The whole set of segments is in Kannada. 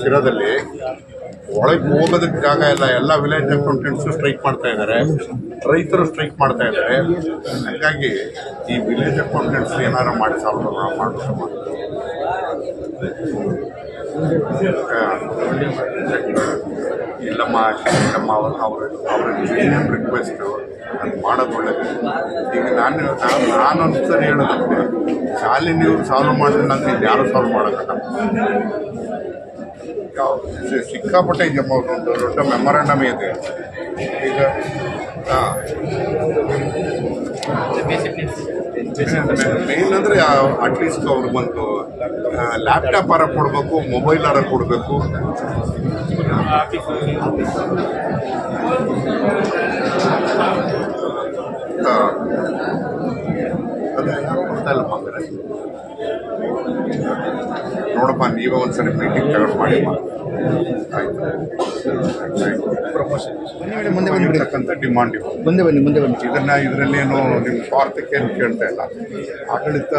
ಸಿರಾದಲ್ಲಿ ಒಳಗೆ ಹೋಗೋದಕ್ಕೆ ಜಾಗ ಇಲ್ಲ. ಎಲ್ಲ ವಿಲೇಜ್ ಅಕೌಂಟೆಂಟ್ಸು ಸ್ಟ್ರೈಕ್ ಮಾಡ್ತಾ ಇದ್ದಾರೆ ರೈತರು ಸ್ಟ್ರೈಕ್ ಮಾಡ್ತಾ ಇದ್ದಾರೆ ಹಾಗಾಗಿ ಈ ವಿಲೇಜ್ ಅಕೌಂಟೆಂಟ್ಸ್ ಏನಾರು ಮಾಡಿ ಸಾಲ್ವ್ ಮಾಡಬೇಕು ಇಲ್ಲಮ್ಮ ಇಲ್ಲಮ್ಮ ಅವ್ರ ಅವ್ರ ಅವ್ರ ಯೂನಿಯನ್ ರಿಕ್ವೆಸ್ಟು ಅದು ಮಾಡೋದು ಒಳ್ಳೇದು. ಈಗ ನಾನು ನಾನು ನಾನು ಒಂದ್ಸರಿ ಶಾಲೆ ನೀವು ಸಾಲ್ವ್ ಮಾಡಿದ್ರೆ ನಾನು ಇದು ಯಾರು ಸಾಲ್ವ್ ಸಿ- ಸಿಕ್ಕಾಪಟ್ಟೆ ಜಮ ಒಂದು ದೊಡ್ಡ ಮೆಮೊರಂಡಮ್ ಇದೆ. ಈಗ ಮೇನ್ ಅಂದರೆ ಅಟ್ಲೀಸ್ಟ್ ಅವ್ರಿಗೊಂದು ಲ್ಯಾಪ್ಟಾಪ್ ಆರ ಕೊಡಬೇಕು ಮೊಬೈಲ್ ಆರ ಕೊಡಬೇಕು ಅದೇ ಯಾರು ಕೊಡ್ತಾ ಇಲ್ಲಪ್ಪ ಅಂದರೆ ನೋಡಪ್ಪ ನೀವೇ ಒಂದ್ಸರಿ ಮೀಟಿಂಗ್ ತಗೊಂಡು ಮಾಡಿ. ಇರ್ತಕ್ಕಂಥ ಡಿಮಾಂಡ್ ಇವು ಮುಂದೆ ಬನ್ನಿ ಮುಂದೆ ಬನ್ನಿ ಇದನ್ನ ಇದರಲ್ಲೇನು ನಿಮ್ಮ ಸ್ವಾರ್ಥಕ್ಕೆ ಏನು ಕೇಳ್ತಾ ಇಲ್ಲ. ಆಡಳಿತ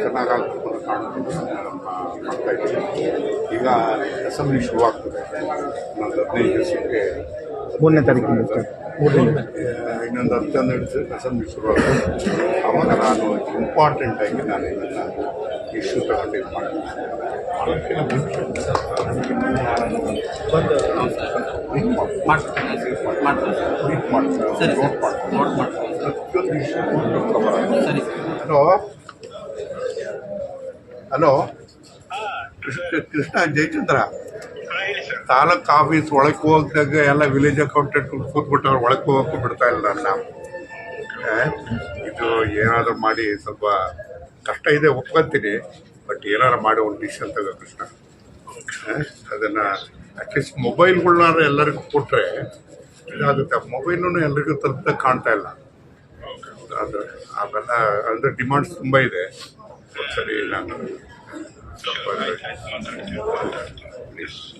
ಚೆನ್ನಾಗಾಗಬೇಕು ಈಗ ಎಸ್ ಮಾಡ್ತಾ ಇದ್ದೀವಿ. ಈಗ ಅಸೆಂಬ್ಲಿ ಶುರುವಾಗ್ತದೆ. ಇನ್ನೊಂದು ಹದಿನೈದು ದಿವಸಕ್ಕೆ ಮೂರನೇ ತಾರೀಕಿಂದ. ಮೂರನೇ ಇನ್ನೊಂದು ಹತ್ತು ಹನ್ನೆರಡು ಅಸೆಂಬ್ಲಿ ಶುರುವಾಗ್ತದೆ ಅವಾಗ ನಾನು ಇಂಪಾರ್ಟೆಂಟ್ ಆಗಿ ನಾನು ಇದನ್ನು ಇಶ್ಯೂ ತಗೊಂಡು ಇದು ಮಾಡ್ತೀನಿ. Hello? Hello? Krishna Krishna Jayachandra? Taluk office ಒಳಗೆ ಹೋಗ್ದಾಗ ಎಲ್ಲ ವಿಲೇಜ್ ಅಕೌಂಟೆಂಟ್ ಕೂತ್ಬಿಟ್ಟವ್ರು, ಒಳಗೆ ಹೋಗಕ್ಕೂ ಬಿಡ್ತಾ ಇಲ್ಲ ನಾವು ಇದು ಏನಾದರೂ ಮಾಡಿ ಸ್ವಲ್ಪ ಕಷ್ಟ ಇದೆ ಒಪ್ಕೊತೀನಿ ಬಟ್ ಏನಾರು ಮಾಡಿ ಒಂದು ಡಿಸಿಷನ್ ತಗೋ ಕೃಷ್ಣ. ಅದನ್ನು ಅದನ್ನ ಅಟ್ಲೀಸ್ಟ್ ಮೊಬೈಲ್ಗಳನ್ನ ಎಲ್ಲರಿಗೂ ಕೊಟ್ಟರೆ ಇದಾಗುತ್ತೆ. ಮೊಬೈಲೂ ಎಲ್ಲರಿಗೂ ತಲುಪ್ದಾಗ ಕಾಣ್ತಾ ಇಲ್ಲ. ಅದು ಅವೆಲ್ಲ ಅಂದರೆ ಡಿಮಾಂಡ್ಸ್ ತುಂಬ ಇದೆ. ಒಂದ್ಸರಿ ನಾನು ಸ್ವಲ್ಪ Nápoles